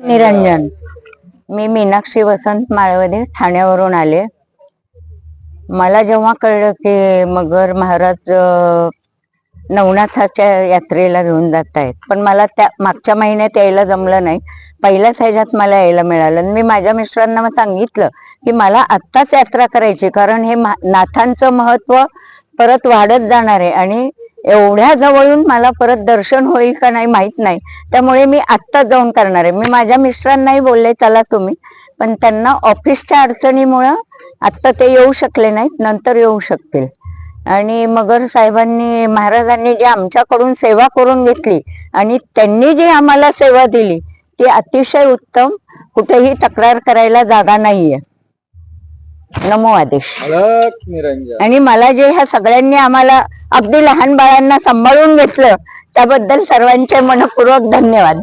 निरंजन. मी मीनाक्षी वसंत माळवदे ठाण्यावरून आले. मला जेव्हा कळलं की मगर महाराज नवनाथाच्या यात्रेला घेऊन जात आहेत. पण मला त्या मागच्या महिन्यात यायला जमलं नाही. पहिल्याच ह्याच्यात मला यायला मिळालं. आणि मी माझ्या मिस्टरांना मग सांगितलं की मला आत्ताच यात्रा करायची कारण हे नाथांचं महत्त्व परत वाढत जाणार आहे. आणि एवढ्या जवळून मला परत दर्शन होईल का नाही माहीत नाही. त्यामुळे मी आत्ताच जाऊन करणार आहे. मी माझ्या मिस्टरांनाही बोलले चला तुम्ही. पण त्यांना ऑफिसच्या अडचणीमुळं आत्ता ते येऊ शकले नाहीत नंतर येऊ शकतील. आणि मगर साहेबांनी महाराजांनी जी आमच्याकडून सेवा करून घेतली आणि त्यांनी जी आम्हाला सेवा दिली ती अतिशय उत्तम. कुठेही तक्रार करायला जागा नाहीये. नमो आदेश. अलक निरंजन. आणि मला जे ह्या सगळ्यांनी आम्हाला अगदी लहान बाळांना सांभाळून घेतलं त्याबद्दल सर्वांचे मनपूर्वक धन्यवाद.